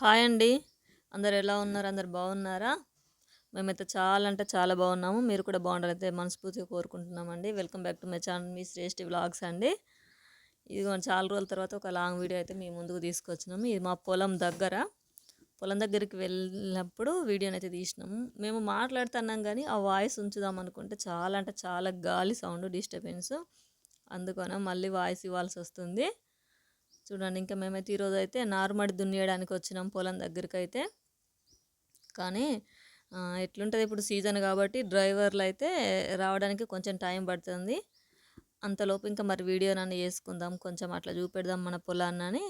Hi అండి. అందరు ఎలా ఉన్నారు? అందరు బాగున్నారా? మేమైతే చాలా అంటే చాలా బాగున్నాము. మీరు కూడా బాగుండాలైతే మనస్ఫూర్తిగా కోరుకుంటున్నామండి. Welcome back to my channel me Shreshti vlogs అండి. ఇది చాలా రోజుల తర్వాత ఒక లాంగ్ వీడియో అయితే మీ ముందుకు తీసుకొచ్చినాము. ఇది మా పొలం దగ్గర. పొలం దగ్గరికి వెళ్ళినప్పుడు వీడియోనైతే తీసినాము. మేము మాట్లాడుతున్నాం కానీ ఆ వాయిస్ ఉంచుదాం అనుకుంటే చాలా అంటే చాలా గాలి సౌండ్ డిస్టర్బెన్స్. అందుకనే మళ్ళీ వాయిస్ ఇవ్వాల్సి వస్తుంది. చూడండి ఇంకా మేమైతే ఈరోజు అయితే నార్మడి దున్నేయడానికి వచ్చినాం పొలం దగ్గరికి అయితే కానీ ఎట్లుంటుంది ఇప్పుడు సీజన్ కాబట్టి డ్రైవర్లు అయితే రావడానికి కొంచెం టైం పడుతుంది. అంతలోపు ఇంకా మరి వీడియో నన్ను చేసుకుందాం కొంచెం అట్లా చూపెడదాం మన పొలాన్ని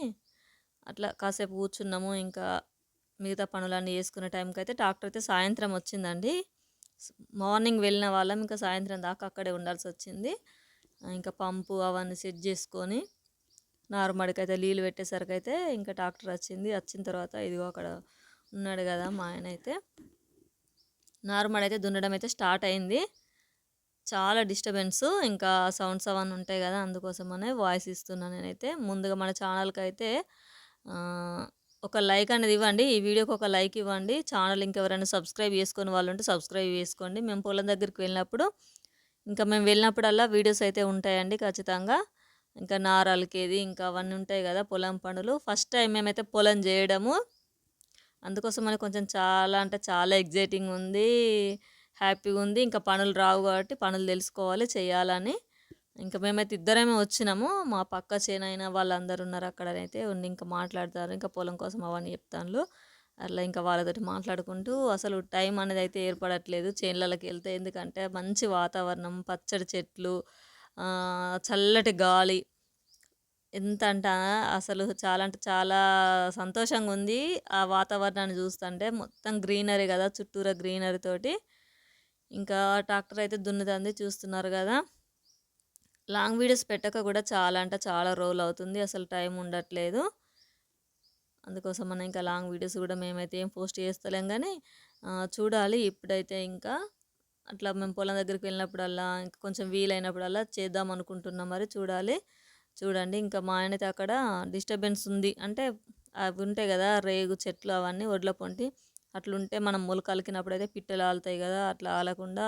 అట్లా కాసేపు కూర్చున్నాము ఇంకా మిగతా పనులన్నీ చేసుకునే టైంకి అయితే ట్రాక్టర్ అయితే సాయంత్రం వచ్చిందండి. మార్నింగ్ వెళ్ళిన వాళ్ళం ఇంకా సాయంత్రం దాకా అక్కడే ఉండాల్సి వచ్చింది. ఇంకా పంపు అవన్నీ సెట్ చేసుకొని నారుమడికి అయితే నీళ్ళు పెట్టేసరికి అయితే ఇంకా ట్రాక్టర్ వచ్చింది. వచ్చిన తర్వాత ఇదిగో అక్కడ ఉన్నాడు కదా మా ఆయన అయితే. నారుమడి అయితే దున్నడం అయితే స్టార్ట్ అయింది. చాలా డిస్టర్బెన్స్ ఇంకా సౌండ్స్ అవన్నీ ఉంటాయి కదా అందుకోసమనే వాయిస్ ఇస్తున్నాను నేనైతే. ముందుగా మన ఛానల్కి అయితే ఒక లైక్ అనేది ఇవ్వండి. ఈ వీడియోకి ఒక లైక్ ఇవ్వండి. ఛానల్ ఇంకెవరైనా సబ్స్క్రైబ్ చేసుకుని వాళ్ళు ఉంటే సబ్స్క్రైబ్ చేసుకోండి. మేము పొలం దగ్గరికి వెళ్ళినప్పుడు ఇంకా మేము వెళ్ళినప్పుడల్లా వీడియోస్ అయితే ఉంటాయండి ఖచ్చితంగా. ఇంకా నారాలకేది ఇంకా అవన్నీ ఉంటాయి కదా పొలం పనులు. ఫస్ట్ టైం మేమైతే పొలం చేయడము. అందుకోసం మనకు కొంచెం చాలా అంటే చాలా ఎగ్జైటింగ్ ఉంది హ్యాపీగా ఉంది. ఇంకా పనులు రావు కాబట్టి పనులు తెలుసుకోవాలి చేయాలని. ఇంకా మేమైతే ఇద్దరమే వచ్చినాము. మా పక్క చేనైన వాళ్ళందరూ ఉన్నారు అక్కడనైతే ఉండి ఇంకా మాట్లాడతారు. ఇంకా పొలం కోసం అవన్నీ చెప్తాను అట్లా ఇంకా వాళ్ళతోటి మాట్లాడుకుంటూ అసలు టైం అనేది అయితే ఏర్పడట్లేదు. చేన్లకి వెళ్తే ఎందుకంటే మంచి వాతావరణం పచ్చడి చెట్లు చల్లటి గాలి. ఎంత అంట అసలు చాలా అంటే చాలా సంతోషంగా ఉంది ఆ వాతావరణాన్ని చూస్తుంటే. మొత్తం గ్రీనరీ కదా చుట్టూరా గ్రీనరీ తోటి. ఇంకా ట్రాక్టర్ అయితే దున్నుతుంది చూస్తున్నారు కదా. లాంగ్ వీడియోస్ పెట్టక కూడా చాలా అంటే చాలా రోజులు అవుతుంది. అసలు టైం ఉండట్లేదు. అందుకోసం మనం ఇంకా లాంగ్ వీడియోస్ కూడా మేమైతే ఏం పోస్ట్ చేస్తలేం. కానీ చూడాలి ఇప్పుడైతే ఇంకా. అట్లా మేము పొలం దగ్గరికి వెళ్ళినప్పుడల్లా ఇంకా కొంచెం వీలైనప్పుడల్లా చేద్దాం అనుకుంటున్నాం మరి చూడాలి. చూడండి ఇంకా మా ఆయన అయితే అక్కడ డిస్టర్బెన్స్ ఉంది. అంటే అవి ఉంటాయి కదా రేగు చెట్లు అవన్నీ ఒడ్ల పొంటి అట్లుంటే మనం మొలక అలికినప్పుడు అయితే పిట్టలు ఆలుతాయి కదా అట్లా ఆలకుండా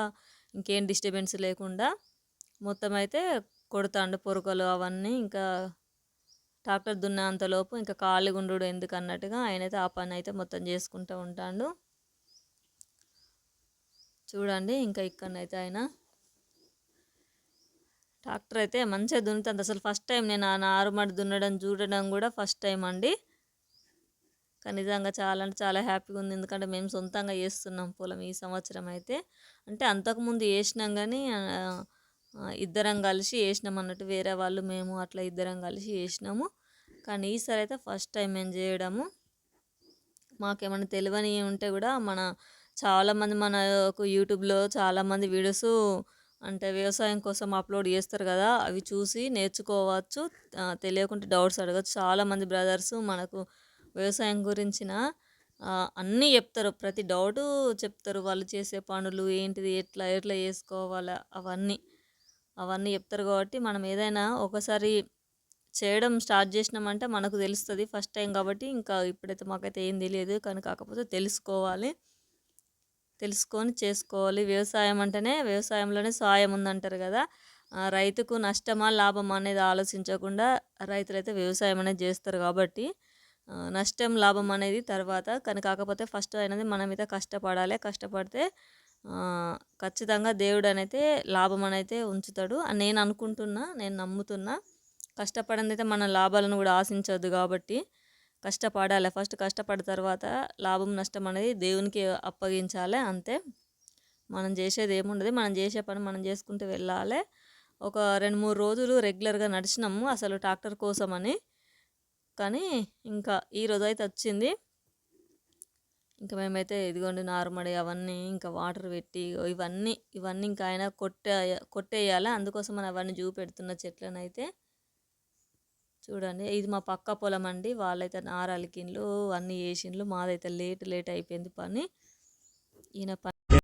ఇంకేం డిస్టర్బెన్స్ లేకుండా మొత్తం అయితే కొడతాండు పొరకలు అవన్నీ. ఇంకా ట్రాక్టర్ దున్నేంతలోపు ఇంకా ఖాళీ గుండు ఎందుకు అన్నట్టుగా ఆయన అయితే ఆ పని అయితే మొత్తం చేసుకుంటూ ఉంటాడు. చూడండి ఇంకా ఇక్కడనైతే ఆయన. ట్రాక్టర్ అయితే మంచిగా దున్నుతుంది. అసలు ఫస్ట్ టైం నేను ఆ నారుమడి దున్నడం చూడడం కూడా ఫస్ట్ టైం అండి. కానీ నిజంగా చాలా అంటే చాలా హ్యాపీగా ఉంది. ఎందుకంటే మేము సొంతంగా చేస్తున్నాం పొలం ఈ సంవత్సరం అయితే. అంటే అంతకుముందు వేసినాం కానీ ఇద్దరం కలిసి వేసినాం అన్నట్టు వేరే వాళ్ళు మేము అట్లా ఇద్దరం కలిసి వేసినాము కానీ ఈసారి అయితే ఫస్ట్ టైం మేము చేయడము. మాకేమైనా తెలియని ఉంటే కూడా మన చాలామంది మనకు యూట్యూబ్లో చాలామంది వీడియోస్ అంటే వ్యవసాయం కోసం అప్లోడ్ చేస్తారు కదా అవి చూసి నేర్చుకోవచ్చు. తెలియకుంటే డౌట్స్ అడగచ్చు. చాలామంది బ్రదర్స్ మనకు వ్యవసాయం గురించిన అన్నీ చెప్తారు. ప్రతి డౌటు చెప్తారు. వాళ్ళు చేసే పనులు ఏంటిది ఎట్లా ఎట్లా చేసుకోవాలా అవన్నీ. అవన్నీ చెప్తారు కాబట్టి మనం ఏదైనా ఒకసారి చేయడం స్టార్ట్ చేసినామంటే మనకు తెలుస్తుంది ఫస్ట్ టైం కాబట్టి. ఇంకా ఇప్పుడైతే మాకైతే ఏం తెలియదు. కానీ కాకపోతే తెలుసుకోవాలి. తెలుసుకొని చేసుకోవాలి. వ్యవసాయం అంటేనే వ్యవసాయంలోనే సాయం ఉందంటారు కదా. రైతుకు నష్టమా లాభమా అనేది ఆలోచించకుండా రైతులైతే వ్యవసాయం అనేది చేస్తారు కాబట్టి నష్టం లాభం అనేది తర్వాత కానీ కాకపోతే ఫస్ట్ అనేది మన మీద కష్టపడాలి. కష్టపడితే ఖచ్చితంగా దేవుడు అనైతే లాభం అనేది ఉంచుతాడు. అని నేను అనుకుంటున్నా నేను నమ్ముతున్నా. కష్టపడింది అయితే మన లాభాలను కూడా ఆశించవద్దు కాబట్టి కష్టపడాలి. ఫస్ట్ కష్టపడిన తర్వాత లాభం నష్టం అనేది దేవునికి అప్పగించాలి. అంతే. మనం చేసేది ఏముండదు. మనం చేసే పని మనం చేసుకుంటూ వెళ్ళాలి. ఒక రెండు మూడు రోజులు రెగ్యులర్గా నడిచినాము. అసలు ట్రాక్టర్ కోసమని. కానీ ఇంకా ఈ రోజు అయితే వచ్చింది. ఇంకా మేమైతే ఇదిగోండి నారుమడి అవన్నీ ఇంకా వాటర్ పెట్టి ఇవన్నీ ఇవన్నీ ఇంకా ఆయన కొట్టే కొట్టేయాలి. అందుకోసం మనం అవన్నీ చూపెడుతున్న చెట్లను అయితే చూడండి. ఇది మా పక్క పొలం అండి. వాళ్ళైతే నారలికిన్లు అన్నీ వేసిండ్లు మాదైతే లేట్ లేట్ అయిపోయింది పని. ఈయన పని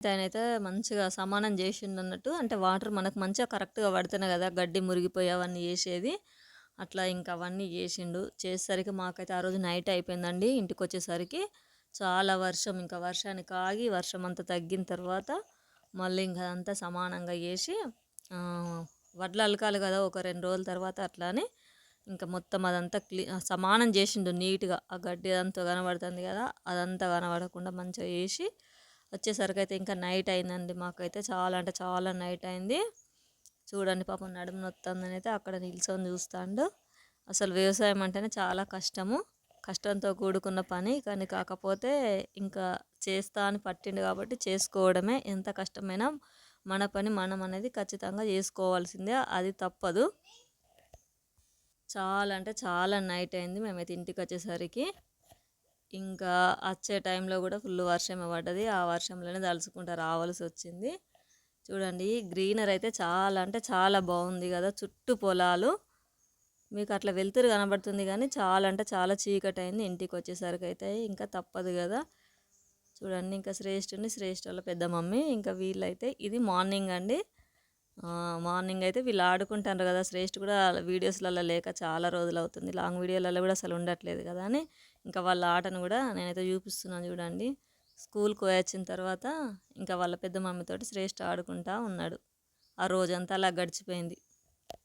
అయితే మంచిగా సమానం చేసిండు అన్నట్టు అంటే వాటర్ మనకు మంచిగా కరెక్ట్గా పడితేనే కదా గడ్డి మురిగిపోయి అవన్నీ చేసేది. అట్లా ఇంకా అవన్నీ చేసిండు. చేసేసరికి మాకైతే ఆ రోజు నైట్ అయిపోయిందండి ఇంటికి వచ్చేసరికి చాలా వర్షం ఇంకా వర్షానికి ఆగి వర్షం అంతా తగ్గిన తర్వాత మళ్ళీ ఇంకా అంతా సమానంగా చేసి వడ్లు అలకాలి కదా ఒక రెండు రోజుల తర్వాత అట్లా అని ఇంకా మొత్తం అదంతా క్లీ సమానం చేసిండు నీట్గా. ఆ గడ్డి అదంతా కనబడుతుంది కదా అదంతా కనబడకుండా మంచిగా వేసి వచ్చేసరికి అయితే ఇంకా నైట్ అయిందండి మాకైతే చాలా అంటే చాలా నైట్ అయింది. చూడండి పాపం నడుము నొత్తందని అయితే అక్కడ నిల్చొని చూస్తాడు. అసలు వ్యవసాయం అంటేనే చాలా కష్టము. కష్టంతో కూడుకున్న పని కానీ కాకపోతే ఇంకా చేస్తా అని పట్టిండు కాబట్టి చేసుకోవడమే. ఎంత కష్టమైనా మన పని మనం అనేది ఖచ్చితంగా చేసుకోవాల్సిందే. అది తప్పదు. చాలా అంటే చాలా నైట్ అయింది మేమైతే ఇంటికి వచ్చేసరికి. ఇంకా వచ్చే టైంలో కూడా ఫుల్ వర్షం పడ్డది. ఆ వర్షంలోనే తలుచుకుంటా రావాల్సి వచ్చింది. చూడండి గ్రీనర్ అయితే చాలా అంటే చాలా బాగుంది కదా. చుట్టూ పొలాలు. మీకు అట్లా వెళ్తురు కనబడుతుంది కానీ చాలా అంటే చాలా చీకటి అయింది ఇంటికి వచ్చేసరికి అయితే ఇంకా తప్పదు కదా. చూడండి ఇంకా శ్రేష్ఠుని శ్రేష్ఠ వాళ్ళ పెద్ద మమ్మీ ఇంకా వీళ్ళైతే ఇది మార్నింగ్ అండి. మార్నింగ్ అయితే వీళ్ళు ఆడుకుంటారు కదా శ్రేష్ఠ కూడా వీడియోస్లలో లేక చాలా రోజులు అవుతుంది లాంగ్ వీడియోలలో కూడా అసలు ఉండట్లేదు కదా అని ఇంకా వాళ్ళ ఆటను కూడా నేనైతే చూపిస్తున్నాను చూడండి. స్కూల్కి వచ్చిన తర్వాత ఇంకా వాళ్ళ పెద్ద మమ్మీతోటి శ్రేష్ఠ ఆడుకుంటా ఉన్నాడు. ఆ రోజంతా అలా గడిచిపోయింది.